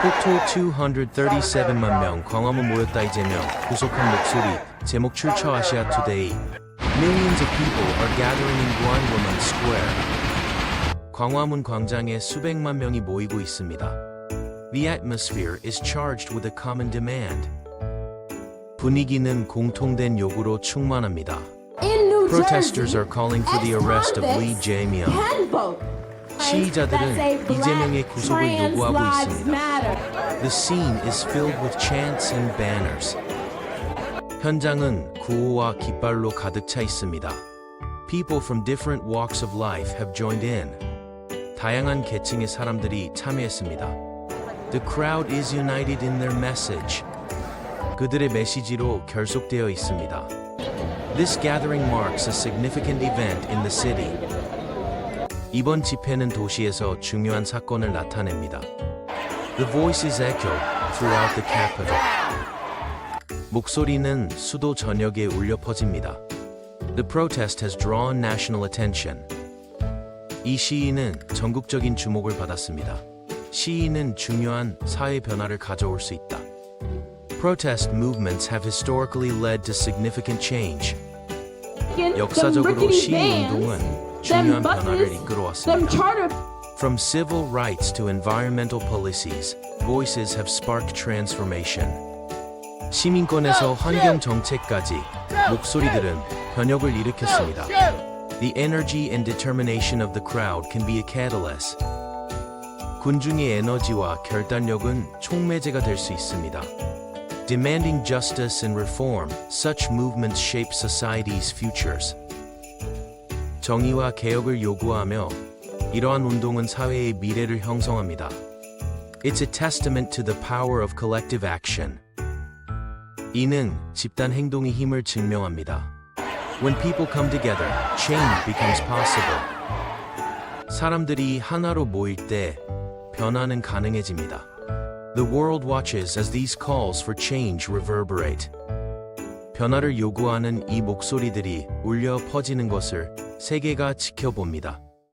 폭토 237만 명 광화문 모였다 이재명 구속한 목소리 제목 출처 아시아 투데이 Millions of people are gathering in Gwanwoman Square 광화문 광장에 수백만 명이 모이고 있습니다. The atmosphere is charged with a common demand. 분위기는 공통된 요구로 충만합니다. In New Protesters Jersey, are calling for the arrest of Lee ex-convicts Jae-myung. can vote. that say 시위자들은 black 이재명의 구속을 trans 요구하고 lives 있습니다. matter. The scene is filled with chants and banners. 현장은 구호와 깃발로 가득 차 있습니다. People from different walks of life have joined in. 다양한 계층의 사람들이 참여했습니다. The crowd is united in their message. 그들의 메시지로 결속되어 있습니다. This gathering marks a significant event in the city. 이번 집회는 도시에서 중요한 사건을 나타냅니다. The voices echo throughout the capital. 목소리는 수도 전역에 울려 퍼집니다. The protest has drawn national attention. 이 시위는 전국적인 주목을 받았습니다. 시위는 중요한 사회 변화를 가져올 수 있다. Protest movements have historically led to significant change. 역사적으로 시위 운동은 중요한 변화를 이끌어왔습니다. them charter From civil rights to environmental policies, voices have sparked transformation. 시민권에서 환경 정책까지 목소리들은 변혁을 일으켰습니다. The energy and determination of the crowd can be a catalyst. 군중의 에너지와 결단력은 촉매제가 될 수 있습니다. Demanding justice and reform, such movements shape society's futures. 정의와 개혁을 요구하며 이러한 운동은 사회의 미래를 형성합니다. It's a testament to the power of collective action. 이는 집단 행동의 힘을 증명합니다. When people come together, change becomes possible. 사람들이 하나로 모일 때 변화는 가능해집니다. The world watches as these calls for change reverberate. 변화를 요구하는 이 목소리들이 울려 퍼지는 것을 세계가 지켜봅니다.